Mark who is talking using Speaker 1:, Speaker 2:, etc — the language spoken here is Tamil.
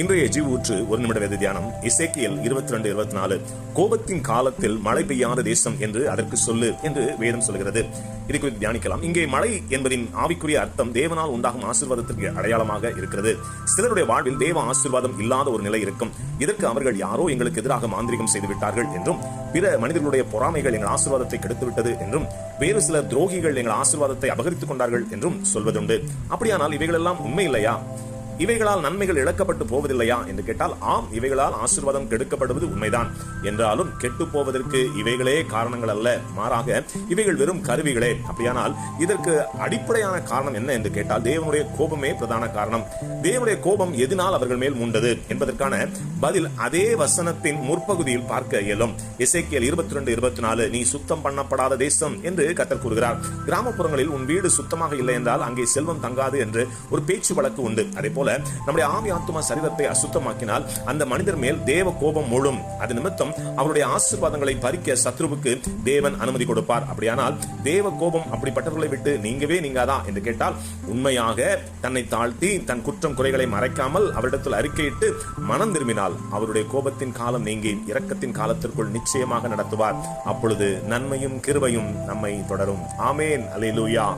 Speaker 1: இன்றைய ஜீவூற்று ஒரு நிமிட வேத தியானம். இசைக்கியல் இருபத்தி ரெண்டு இருபத்தி நாலு கோபத்தின் காலத்தில் மழை பெய்யாத தேசம் என்று அதற்கு சொல்லு என்று வேதம் சொல்கிறது. இது குறித்து தியானிக்கலாம். இங்கே மழை என்பதின் ஆவிக்குரிய அர்த்தம் தேவனால் உண்டாகும் ஆசீர்வாதத்திற்கு அடையாளமாக இருக்கிறது. சிலருடைய வாழ்வில் தேவ ஆசீர்வாதம் இல்லாத ஒரு நிலை இருக்கும். இதற்கு அவர்கள் யாரோ எங்களுக்கு எதிராக மாந்திரிகம் செய்து விட்டார்கள் என்றும் பிற மனிதர்களுடைய பொறாமைகள் எங்கள் ஆசீர்வாதத்தை கெடுத்துவிட்டது என்றும் வேறு சில துரோகிகள் எங்கள் ஆசீர்வாதத்தை அபகரித்துக் கொண்டார்கள் என்றும் சொல்வதுண்டு. அப்படியானால் இவைகளெல்லாம் உண்மை இல்லையா? இவைகளால் நன்மைகள் இழக்கப்பட்டு போவதில்லையா? என்று கேட்டால் ஆம் இவைகளால் ஆசீர்வாதம் கெடுக்கப்படுவது உண்மைதான். என்றாலும் கெட்டு போவதற்கு இவைகளே காரணங்கள் அல்ல. மாறாக இவைகள் வெறும் கருவிகளே. அப்படியானால் இதற்கு அடிப்படையான காரணம் என்ன என்று கேட்டால் தேவனுடைய கோபமே பிரதான காரணம். தேவனுடைய கோபம் எதனால் அவர்கள் மேல் மூண்டது என்பதற்கான பதில் அதே வசனத்தின் முற்பகுதியில் பார்க்க இயலும். இசைக்கியல் இருபத்தி ரெண்டு இருபத்தி நாலு நீ சுத்தம் பண்ணப்படாத தேசம் என்று கத்தர் கூறுகிறார். கிராமப்புறங்களில் உன் வீடு சுத்தமாக இல்லை என்றால் அங்கே செல்வம் தங்காது என்று ஒரு பேச்சு வழக்கு உண்டு. அதே போல நம்முடைய ஆவி ஆத்மா சரீரத்தை அசுத்தமாக்கினால் அந்த மனிதர் மேல் தேவ கோபம் முழும். அது நிமித்தம் அவருடைய ஆசிர்வாதங்களை பறிக்க சத்ருவுக்கு தேவன் அனுமதி கொடுப்பார். அப்படியானால் தேவ கோபம் அப்படிப்பட்டவர்களை விட்டு நீங்கவே நீங்காதா? என்று கேட்டால் உண்மையாக தன்னை தாழ்த்தி தன் குற்றம் குறைகளை மறைக்காமல் அவரிடத்தில் அறிக்கையிட்டு மனம் திரும்பினால் அவருடைய கோபத்தின் காலம் நீங்கி இரக்கத்தின் காலத்திற்குள் நிச்சயமாக நடத்துவார். அப்பொழுது நன்மையும் கிருபையும் நம்மை தொடரும். ஆமேன். அல்லேலூயா.